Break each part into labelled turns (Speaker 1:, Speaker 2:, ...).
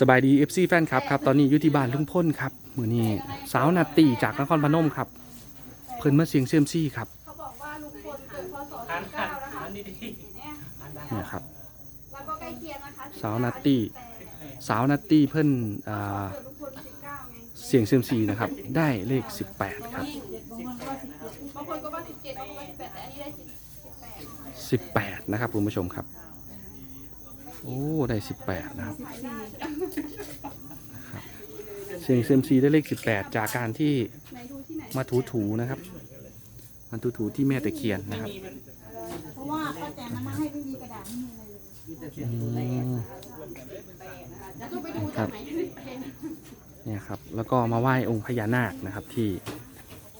Speaker 1: สบายดี FC แฟนครับครับตอนนี้อยู่ที่บ้านลุงพ่นครับมือนี้สาวนาตีจากนครพนมครับ เพิ่นมาเสียงเซียมซี่ครับ
Speaker 2: เขาบอกว่าลุงพลเกิดพศ
Speaker 3: 29นะ
Speaker 2: คะเนี่ย
Speaker 1: ครับ
Speaker 2: แล้วก็ใกล้เคียงนะคะ
Speaker 1: สาวนัตตีสาวนาตีเพิ่นอ่า
Speaker 2: เกิดลุงพล19ไง
Speaker 1: เสียงเซียมซี่นะครับ ได้เลข 18 ครับ
Speaker 2: บางคนก็ว่า17บางคนก็18แต่อันนี้ได้10
Speaker 1: 18 นะครับคุณผู้ชมครับ โอ้ ได้18นะครับนะครับเสียงเซียมซีได้เลข18จากการที่
Speaker 2: ไหนดูที่ไหน
Speaker 1: มาถูๆนะครับมาถูๆที่แม่ตะเคียนนะครับ
Speaker 4: เพราะว่าป้าแตนมันมาให้ไม่มีกระดาษไม่มีอะไรเลย
Speaker 1: อืม
Speaker 2: แล้วก็ไปดูจากไหนที่เป็น
Speaker 1: เนี่ยครับ แล้วก็มาไหว้องค์พญานาคนะครับที่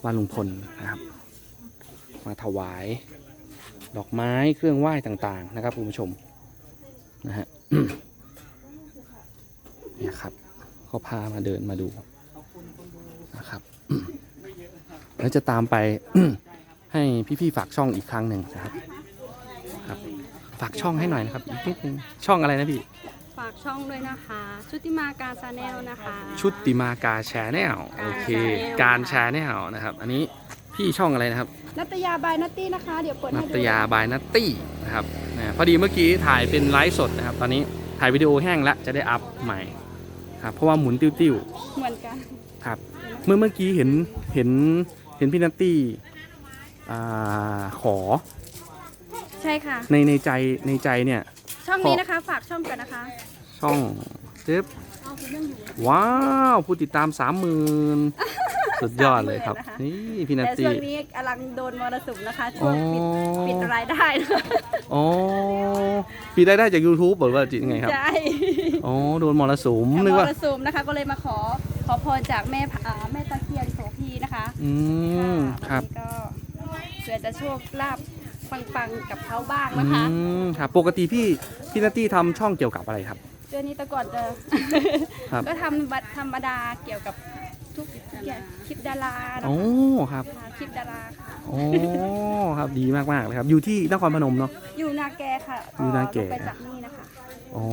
Speaker 1: บ้านลุงพลนะครับ มาถวาย ดอกไม้เครื่องไหว้ต่างๆ นะครับคุณผู้ชม นะฮะเนี่ยครับเขาพามาเดินมาดูนะครับแล้วจะตามไปให้พี่ๆฝากช่องอีกครั้งหนึ่งนะครับครับ ฝากช่องให้หน่อยนะครับอีกนิดนึงช่องอะไรนะพี่
Speaker 5: ฝากช่องด้วยนะคะ ชุติมาการซาแนลนะคะ
Speaker 1: ชุติมากาแชนแนลโอเค การแชนแนลนะครับ อันนี้พี่ช่องอะไรนะครับ
Speaker 5: นัตยาบายนัตตี้นะคะ เดี๋ยวเปิด
Speaker 1: นั
Speaker 5: ให้
Speaker 1: ต
Speaker 5: ดู
Speaker 1: ยาบายนัตตี้นะครับนะ พอดีเมื่อกี้ถ่ายเป็นไลฟ์สดนะครับ ตอนนี้ถ่ายวิดีโอแห้งแล้วจะได้อัพใหม่ครับเพราะว่าหมุนติ้ว
Speaker 5: เหมือนกัน
Speaker 1: ๆครับ เมื่อเมื่อกี้เห็นเห็นเห็นพี่นัตตี้อ่าขอ
Speaker 5: ใช่ค่ะ
Speaker 1: ในในใจในใจเนี่ย
Speaker 5: ช่องนี้นะคะฝากช่องกันนะคะ
Speaker 1: ช่องเจ็บว้าว ผู้ติดตามสามหมื่น สุดยอดเลยครับ
Speaker 5: 30,000
Speaker 1: นี่พี่นัต
Speaker 5: แต่
Speaker 1: ตี้
Speaker 5: ช่วงนี้กำลังโดนมรสุมนะคะช่วงปิด
Speaker 1: อ๋อ
Speaker 5: ปิดรายได้นะคะ
Speaker 1: อ๋อพี่ได้ได้จาก YouTube หรือว่าจริงไงครับ
Speaker 5: ใช่
Speaker 1: อ๋อ โดนมรสุม
Speaker 5: ม
Speaker 1: นึกว่า
Speaker 5: รสุมนะคะ ก็เลยมาขอขอพรจากแม่อ่าแม่ตะเคียนโสพีนะคะ
Speaker 1: อืมครับ
Speaker 5: วันนี้ก็เผื่อจะโชคลาภปังๆกับเขาบ้าง
Speaker 1: อื
Speaker 5: นะคะ
Speaker 1: ม ครับ ปกติพี่พี่นัตตี้ทำช่องเกี่ยวกับอะไรครับ
Speaker 5: เดือนนี้แต่ก่อนจะ
Speaker 1: ครับ
Speaker 5: ก็ทำบัตรธรรมดาเกี่ยวกับ ทุกเกี่ยวคลิปดารานะ
Speaker 1: โอ้
Speaker 5: คะ
Speaker 1: ครับ
Speaker 5: ค่ะคลิปดาราค่ะ
Speaker 1: โอ้ครับดีมากมากๆเลยครับ อยู่ที่นครพนมเนาะ
Speaker 5: อยู่นาแกค่ะ
Speaker 1: อยู่นาแก
Speaker 5: ลงไปจากนี่นะคะ
Speaker 1: อ๋อ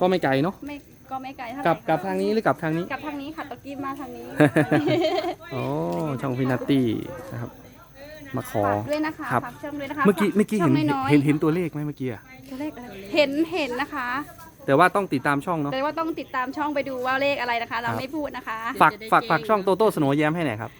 Speaker 1: ก็ไม่ไกลเนาะ
Speaker 5: ไม่ก็ไม่ไกลเท่าไห
Speaker 1: กลั
Speaker 5: ร่
Speaker 1: บกลับทางนี้หรือกลับทางนี้
Speaker 5: กลับทางนี้ค่ะตะกี้มาทางนี้
Speaker 1: โอ้ช่องพี่นัตตี้นะครับ มาขอ
Speaker 5: ฝากด้วยนะคะ
Speaker 1: ครับ
Speaker 5: ฝากช่องด้วยนะคะ
Speaker 1: เมื่อกี้เมื่อกี้
Speaker 5: ช่
Speaker 1: เห็
Speaker 5: ง
Speaker 1: น
Speaker 5: น้อยๆ
Speaker 1: เห็นเห็นตัวเลขไหมเมื่อกี้อะ
Speaker 5: ตัวเลขอะไรเห็นเห็นนะคะ
Speaker 1: แต่ว่าต้องติดตามช่องเนาะ
Speaker 5: แต่ว่าต้องติดตามช่องไปดูว่าเลขอะไรนะคะ เรา
Speaker 1: ครับ
Speaker 5: ไม่พูดนะคะ
Speaker 1: ฝากฝากฝากช่องโตโต้สโนว์แย้มให้หน่อยครับ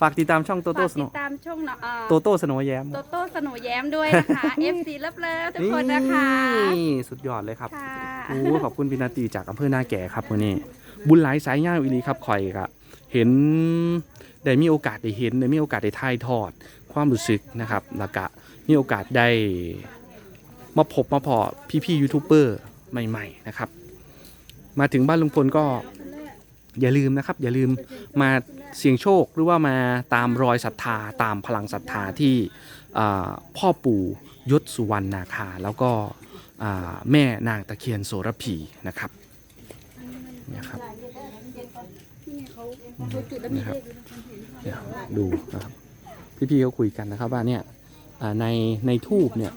Speaker 1: ฝากติดตามช่องโตโต้
Speaker 5: ฝาก
Speaker 1: สโน
Speaker 5: ติดตามช่องเนาะอ่า
Speaker 1: โตโต้สโนว์แย้ม
Speaker 5: โตโต้สโนว์แย้มด้วยนะคะ FC เลิฟเลิฟทุกคนนะคะ
Speaker 1: นี่สุดยอดเลยครับ
Speaker 5: ค่ะ
Speaker 1: โอ้ขอบคุณพี่นาตีจากอำเภอนาแก่ครับวันนี้ บุญหลายสายย่างอีหลีครับข่อยครับเห็นได้มีโอกาสได้เห็นได้มีโอกาสได้ถ่ายทอด ความรู้สึกนะครับแล้วก็มีโอกาสได้มาพบมาพอพี่ๆยูทูบเบอร์ ใหม่ๆนะครับ มาถึงบ้านลุงพลก็อย่าลืมนะครับ อย่าลืมมาเสี่ยงโชคหรือว่ามาตามรอยศรัทธาตามพลังศรัทธาที่พ่อปู่ยศสุวรรณนาคา แล้วก็แม่นางตะเคียนโสระพีนะครับเนี่ยครับนะครับดูนะครับพี่ๆเขาคุยกันนะครับว่าเนี่ยในในทูบเนี่ย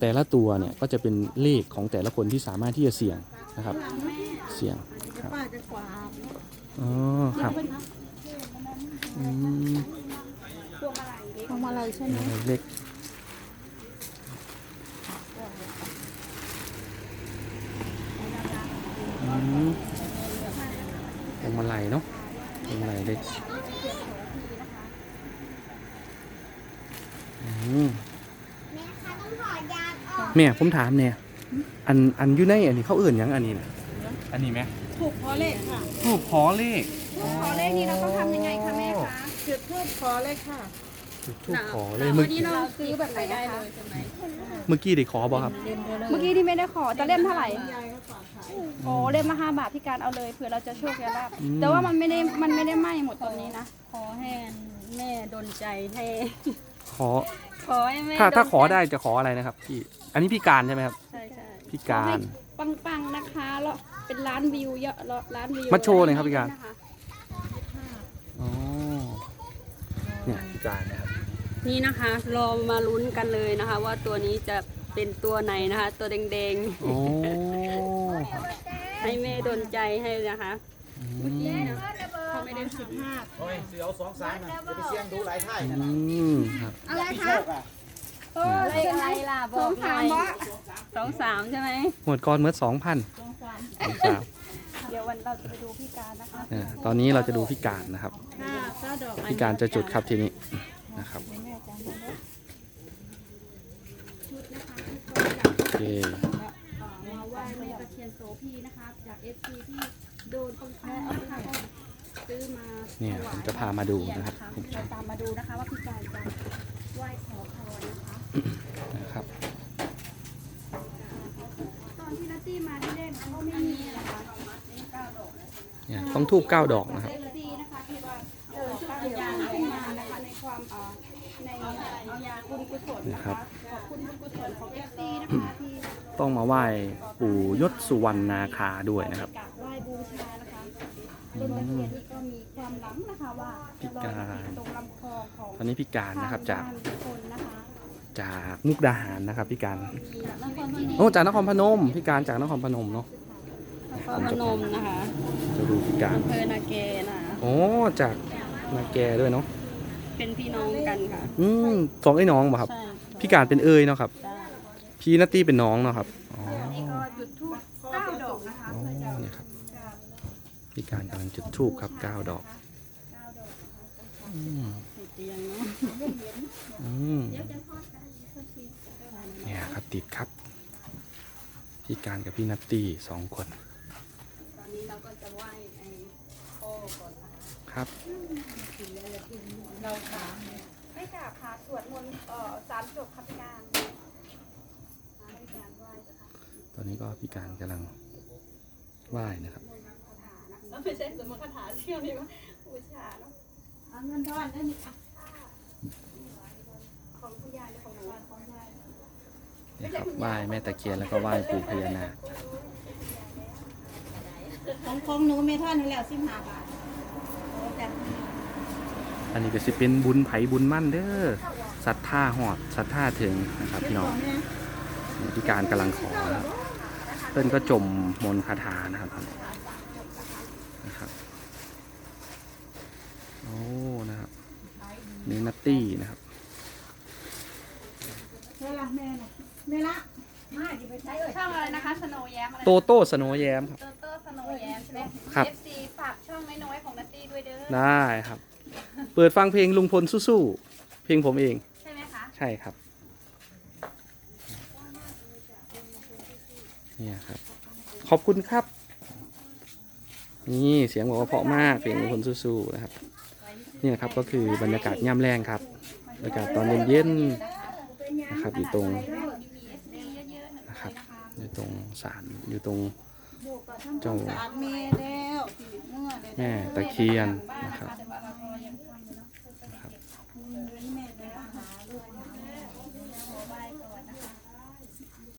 Speaker 1: แต่ละตัวเนี่ยก็จะเป็นเลขของแต่ละคนที่สามารถที่จะเสี่ยงนะครับ เสี่ยงครับ
Speaker 4: ป้าจะกวาด
Speaker 1: อ๋อครับอืม
Speaker 4: ทำอะไรใช่ไหม
Speaker 1: เล็กอืมพวงมาลัยเนาะพวงมาลัยเล็กอืม แม่ผมถามเนี่ยอันอันอยู่ในอันนี้เขาเอื่นหยังอันนี้นะอันนี้ไหม
Speaker 4: ถูกพอเลขค่ะ
Speaker 1: ทูบขอเลข
Speaker 5: ขอเลขนี้เราต้องทำยังไงคะแม่คะ
Speaker 4: จุดทูบขอเลขค่ะ
Speaker 1: จุดทูบขอเลยเมื่อ
Speaker 5: วันนี้
Speaker 1: กี้
Speaker 5: เราซื้อแบบไหนได้เลย
Speaker 1: เมื่อกี้ได้ขอบ่ครับ
Speaker 5: เมื่อกี้ที่ไม่ได้ขอจะเล่มเท่าไหร่
Speaker 4: ยายก็ฝากขาย
Speaker 5: โอ้เล่มละห้าบาทพี่การเอาเลยเผื่อเราจะโชคจะลาบ
Speaker 1: อืม
Speaker 5: แต่ว่ามันไม่ได้มันไม่ได้ไหม้หมดตอนนี้นะ
Speaker 6: ขอให้แม่ดนใจให้
Speaker 1: ขอ
Speaker 6: ขอให้แม่
Speaker 1: ถ้าถ้า
Speaker 6: ดลใจ
Speaker 1: ขอได้จะขออะไรนะครับพี่ อันนี้พี่การใช่ไหมครับ
Speaker 6: ใช่ใช่
Speaker 1: พี่การ
Speaker 5: ปังๆนะคะแล้วเป็นล้านวิวเยอะแล้วล้านวิว
Speaker 1: มาโชว์หน่อยครับพี่การ
Speaker 5: นะคะ
Speaker 1: อ๋อเนี่ยพี่การนะครับ
Speaker 6: นี่นะคะรอมาลุ้นกันเลยนะคะ ว่าตัวนี้จะเป็นตัวไหนนะคะ ตัวแดง
Speaker 1: โอ้
Speaker 6: ๆ ให้แม่ดนใจให้นะคะ
Speaker 1: อืม
Speaker 6: เขาไม่ได้สิบห้า
Speaker 3: โอ้ยเสียวสองสามนะจะไปเสี่ยงดูหลายท่ายนะ
Speaker 1: อืมครับ
Speaker 2: อะไร
Speaker 3: พี่
Speaker 2: คะ
Speaker 3: โชคอะ
Speaker 6: เลขอะไรล่ะบอกหน่อยสองสามใช่ไหม
Speaker 1: หมวดก่อนเมื่อสองพันสองสาม
Speaker 5: เดี๋ยววันเราจะไปดูพี่การนะคะ
Speaker 1: อ่าตอนนี้เราจะดูพี่การนะครับ
Speaker 6: ห้าเก้าดอก
Speaker 1: พี่การจะจุดครับทีนี้นะครับโอเค
Speaker 5: มาไหว้แม่ตะเคียนโสพีนะคะจากเอฟซีที่โดนคนแพ้เอาค่ะซื้อมา
Speaker 1: เนี่ยผมจะพามาดูนะครับคุณผู้ช
Speaker 5: เรา
Speaker 1: ม
Speaker 5: ตามมาดูนะคะว่าพี่การจะ ไหว้ขอพรนะคะ
Speaker 1: นะครับ
Speaker 5: ตอนที่นัตตี้มาที่เล่นก็ไม่มีนะคะเก้าดอกนะ
Speaker 1: เนี่ยต้องทูบเก้าดอกนะครับ
Speaker 5: เอฟซีนะคะที่ว่าเออช่วยยางขึ้นมานะคะในความเอ่อในเอายาบุญกุศลนะคะขอบคุณบุญกุศลของเอฟซีนะคะที่
Speaker 1: ต้องมาไหว้ปู่ยศสุวรรณนาคาด้วยนะครับ
Speaker 5: กราบไหว้บูชานะคะ ต้นตะเคียนนี่ก็มีความหลังนะคะว่าจะลอยติดตรงลำคอของ
Speaker 1: ตอนนี้พี่การนะครับจาก
Speaker 5: ทงบ้คนนะคะ
Speaker 1: จากมุกดาหารนะครับพี่การ
Speaker 5: นครพนม
Speaker 1: โอ้จากนครพนมพี่การจากนครพนมเนาะ
Speaker 6: นครพนมนะคะ
Speaker 1: จะดูพี่การ
Speaker 6: อำเภอนาเกนะคะ
Speaker 1: โอ้จากนาแกด้วยเนาะ
Speaker 6: เป็นพี่น้องกันค่ะ
Speaker 1: อืมสองไอ้น้องป่ะครับ
Speaker 6: ใช่
Speaker 1: พี่การเป็นเอ้ยเนาะครับ
Speaker 6: จ้า
Speaker 1: พี่นัตตี้เป็นน้องเนาะครับ อ๋อ
Speaker 5: นี่ก็จุดทูบเก้าดอกนะคะ
Speaker 1: อ๋อ
Speaker 5: เพื่อจะ
Speaker 1: เนี่ยครับ พี่การกำลังจุดธูปครับเก้าดอก
Speaker 5: เก้าดอก
Speaker 1: อืม
Speaker 6: ติดเตียงเนาะ
Speaker 1: อืมเนี่ยครับติดครับ พี่การกับพี่นัตตี้สองคน
Speaker 6: ตอนนี้เราก็จะไหว้ไอ้พ่อก่อนนะคะ
Speaker 1: ครับ
Speaker 5: ไม่กราบค่ะสวดมนต์เอ่อสามจบค่ะพี่การมาให้พี่การไหว้นะคะ
Speaker 1: ตอนนี้ก็พี่การกำลังไหว้นะครับ
Speaker 6: แล้วไม่ใช่สมคาถาเที่ยวนี้ว่าบูชาเนาะ
Speaker 4: เอาเงินทอนเด้อนี่อะ
Speaker 5: ของคุณยายหรือของหนูของยาย
Speaker 1: นี่ครับไหว้แม่ตะเคียนแล้วก็ไหว้ปู่พญานาค
Speaker 4: ของของหนูเมทอนให้แล้วสิบห้าบาทโอ้จัด
Speaker 1: อันนี้ก็สิเป็นบุญไผบุญมั่นเด้อศรัทธาหอดศรัทธาถึงนะครับพี่น้องนี่พี่การกำลังขอนะครับเพิ่นก็จมมนต์คาถานะครับนะครับ โอ้นะครับนี่นัตตี้นะครับ
Speaker 4: เวลาแม่น่ะแม่ละมาดิไปใช้เอ่ย
Speaker 5: ช่องอะไรนะคะสโนแย้มอะไร
Speaker 1: โตโต้สโนว์แยมครับ
Speaker 5: เตอร์เตอร์สโนแย้มใช่ไหม
Speaker 1: ครับ
Speaker 5: FC ฝากช่องน้อยๆของนัตตี้ด้วยเด้อ
Speaker 1: ได้ครับ เปิดฟังเพลงลุงพลสู้ๆเพลงผมเอง
Speaker 5: ใช่ไหมคะ
Speaker 1: ใช่ครับเนี่ยครับ ขอบคุณครับ นี่เสียงบอกว่าเพราะมากเพลงลุงพลสู้ๆนะครับ นี่ยครับก็คือบรรยากาศย่ำแรงครับบรรยากาศตอนเย็นๆนะครับอยู่ตรงนะครับอยู่ตรงศาลอยู่ตรงเจ้า
Speaker 4: แม่
Speaker 1: ตะเคียนนะครับ